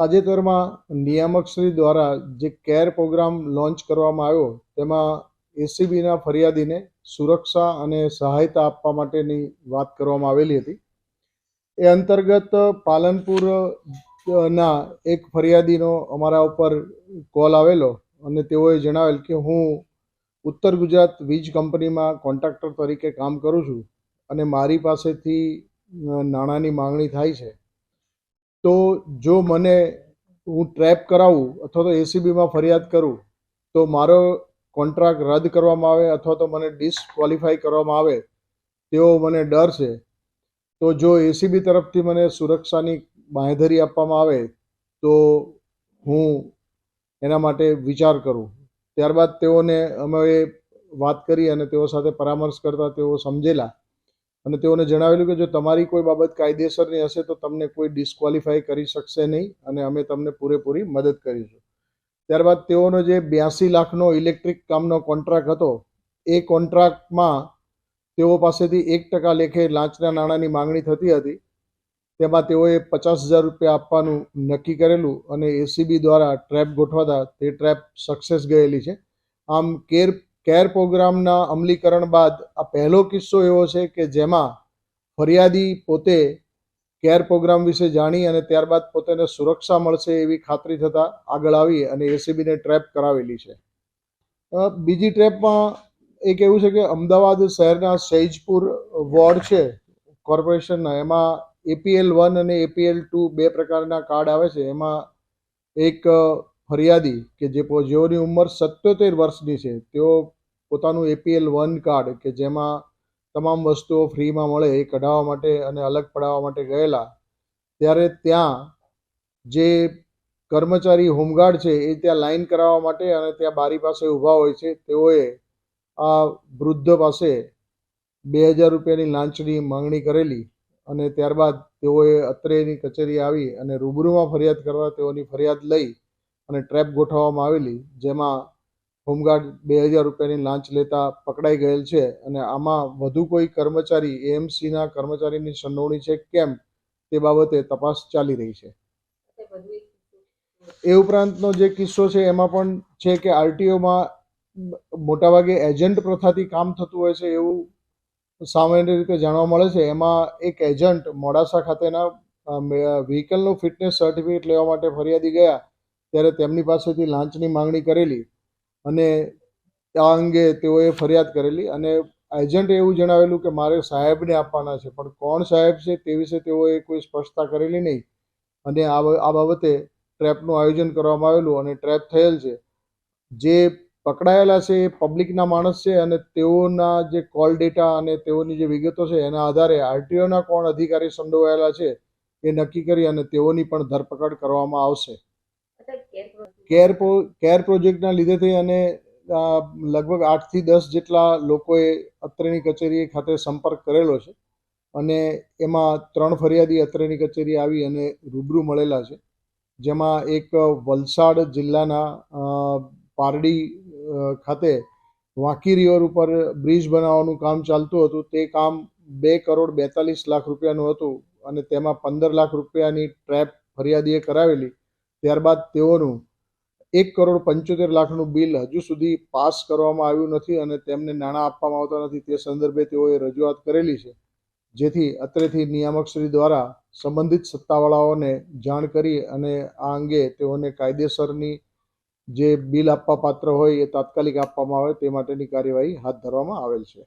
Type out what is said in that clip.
તાજેતરમાં નિયામકશ્રી દ્વારા જે કેર પ્રોગ્રામ લોન્ચ કરવામાં આવ્યો, તેમાં એસીબીના ફરિયાદીને સુરક્ષા અને સહાયતા આપવા માટેની વાત કરવામાં આવેલી હતી. એ અંતર્ગત પાલનપુર ના એક ફરિયાદીનો અમારા ઉપર કોલ આવેલો અને તેઓએ જણાવેલ કે હું ઉત્તર ગુજરાત વીજ કંપનીમાં કોન્ટ્રાક્ટર તરીકે કામ કરું છું અને મારી પાસેથી નાણાંની માંગણી થાય છે. તો જો મને હું ટ્રેપ કરાવું અથવા તો એસીબીમાં ફરિયાદ કરું, તો મારો કોન્ટ્રાક્ટ રદ કરવામાં આવે અથવા તો મને ડિસક્વોલિફાઈ કરવામાં આવે, તેવો મને ડર છે. તો જો એસીબી તરફથી મને સુરક્ષાની બાંહેધરી આપવામાં આવે, તો હું એના માટે વિચાર કરું. ત્યારબાદ તેઓને અમે વાત કરી અને તેઓ સાથે પરામર્શ કરતા તેઓ સમજેલા. અને તેઓને જણાવેલું કે જો તમારી કોઈ બાબત કાયદેસરની હશે તો તમને કોઈ ડિસ્કવોલિફાય કરી શકશે નહીં અને અમે તમને પૂરેપૂરી મદદ કરીશું. ત્યારબાદ તેઓનો જે બ્યાસી લાખનો ઇલેક્ટ્રિક કામનો કોન્ટ્રાક્ટ હતો, એ કોન્ટ્રાક્ટમાં તેઓ પાસેથી એક ટકા લેખે લાંચના નાણાંની માંગણી થતી હતી. તેમાં તેઓએ પચાસ હજાર રૂપિયા આપવાનું નક્કી કરેલું અને એસીબી દ્વારા ટ્રેપ ગોઠવાતા, તે ટ્રેપ સક્સેસ ગયેલી છે. આમ, કેર કેર પ્રોગ્રામના અમલીકરણ બાદ આ પહેલો કિસ્સો એવો છે કે જેમાં ફરિયાદી પોતે કેર પ્રોગ્રામ વિશે જાણી અને ત્યારબાદ પોતાને સુરક્ષા મળશે એવી ખાતરી થતાં આગળ આવી અને એસીબીને ટ્રેપ કરાવેલી છે. બીજી ટ્રેપમાં એક એવું છે કે અમદાવાદ શહેરના સૈજપુર વોર્ડ છે કોર્પોરેશનના એમાં એપીએલ વન અને એપીએલ ટુ બે પ્રકારના કાર્ડ આવે છે. એમાં એક ફરિયાદી કે જે જેઓની ઉંમર સત્યોતેર વર્ષની છે, તેઓ પોતાનું એપીએલ વન કાર્ડ કે જેમાં તમામ વસ્તુઓ ફ્રીમાં મળે એ કઢાવવા માટે અને અલગ પડાવવા માટે ગયેલા, ત્યારે ત્યાં જે કર્મચારી હોમગાર્ડ છે એ ત્યાં લાઈન કરાવવા માટે અને ત્યાં બારી પાસે ઊભા હોય છે, તેઓએ આ વૃદ્ધ પાસે બે હજાર રૂપિયાની લાંચની માંગણી કરેલી અને ત્યારબાદ તેઓએ અત્રેની કચેરી આવી અને રૂબરૂમાં ફરિયાદ કરવા તેઓની ફરિયાદ લઈ અને ટ્રેપ ગોઠવવામાં આવેલી, જેમાં હોમગાર્ડ બે હજાર રૂપિયાની લાંચ લેતા પકડાઈ ગયેલ છે અને આમાં વધુ કોઈ કર્મચારી એએમસીના કર્મચારીની સંડોવણી છે કેમ તે બાબતે તપાસ ચાલી રહી છે. એ ઉપરાંતનો જે કિસ્સો છે એમાં પણ છે કે આરટીઓમાં મોટાભાગે એજન્ટ પ્રથાથી કામ થતું હોય છે એવું સામાન્ય રીતે જાણવા મળે છે. એમાં એક એજન્ટ મોડાસા ખાતેના વ્હીકલનું ફિટનેસ સર્ટિફિકેટ લેવા માટે ફરિયાદી ગયા, ત્યારે તેમની પાસેથી લાંચની માંગણી કરેલી. અને આ અંગે તેઓએ ફરિયાદ કરેલી અને એજન્ટે એવું જણાવેલું કે મારે સાહેબને આપવાના છે, પણ કોણ સાહેબ છે તે વિશે તેઓએ કોઈ સ્પષ્ટતા કરેલી નહીં. અને આ બાબતે ટ્રેપનું આયોજન કરવામાં આવેલું અને ટ્રેપ થયેલ છે. જે પકડાયેલા છે એ પબ્લિકના માણસ છે અને તેઓના જે કોલ ડેટા અને તેઓની જે વિગતો છે એના આધારે આરટીઓના કોણ અધિકારી સંડોવાયેલા છે એ નક્કી કરી અને તેઓની પણ ધરપકડ કરવામાં આવશે. કેર કેર પ્રોજેક્ટના લીધેથી અને લગભગ આઠથી દસ જેટલા લોકોએ અત્રેની કચેરી ખાતે સંપર્ક કરેલો છે. અને એમાં ત્રણ ફરિયાદી અત્રેની કચેરી આવી અને રૂબરૂ મળેલા છે. જેમાં એક વલસાડ જિલ્લાના પારડી ખાતે વાંકી રિવર ઉપર બ્રિજ બનાવવાનું કામ ચાલતું હતું. તે કામ બે કરોડ બેતાલીસ લાખ રૂપિયાનું હતું અને તેમાં પંદર લાખ રૂપિયાની ટ્રેપ ફરિયાદીએ કરાવેલી. ત્યારબાદ તેઓનું એક કરોડ પંચોતેર લાખનું બિલ હજુ સુધી પાસ કરવામાં આવ્યું નથી અને તેમને નાણાં આપવામાં આવતા નથી. તે સંદર્ભે તેઓએ રજૂઆત કરેલી છે. જેથી અત્રેથી નિયામકશ્રી દ્વારા સંબંધિત સત્તાવાળાઓને જાણ કરી અને આ અંગે તેઓને કાયદેસરની જે બિલ આપવા પાત્ર હોય એ તાત્કાલિક આપવામાં આવે તે માટેની કાર્યવાહી હાથ ધરવામાં આવેલ છે.